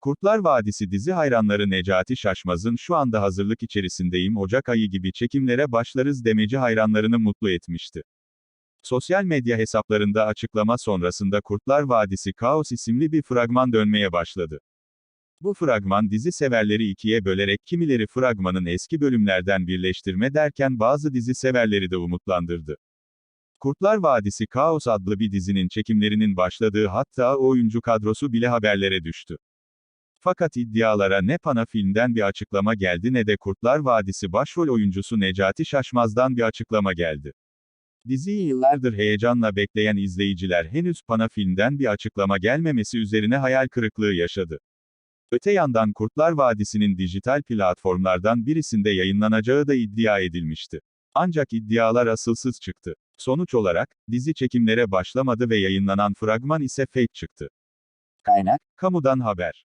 Kurtlar Vadisi dizi hayranları Necati Şaşmaz'ın şu anda hazırlık içerisindeyim Ocak ayı gibi çekimlere başlarız demeci hayranlarını mutlu etmişti. Sosyal medya hesaplarında açıklama sonrasında Kurtlar Vadisi Kaos isimli bir fragman dönmeye başladı. Bu fragman dizi severleri ikiye bölerek kimileri fragmanın eski bölümlerden birleştirme derken bazı dizi severleri de umutlandırdı. Kurtlar Vadisi Kaos adlı bir dizinin çekimlerinin başladığı hatta oyuncu kadrosu bile haberlere düştü. Fakat iddialara ne Pana Film'den bir açıklama geldi ne de Kurtlar Vadisi başrol oyuncusu Necati Şaşmaz'dan bir açıklama geldi. Diziyi yıllardır heyecanla bekleyen izleyiciler henüz Pana Film'den bir açıklama gelmemesi üzerine hayal kırıklığı yaşadı. Öte yandan Kurtlar Vadisi'nin dijital platformlardan birisinde yayınlanacağı da iddia edilmişti. Ancak iddialar asılsız çıktı. Sonuç olarak, dizi çekimlere başlamadı ve yayınlanan fragman ise fake çıktı. Kaynak, kamudan haber.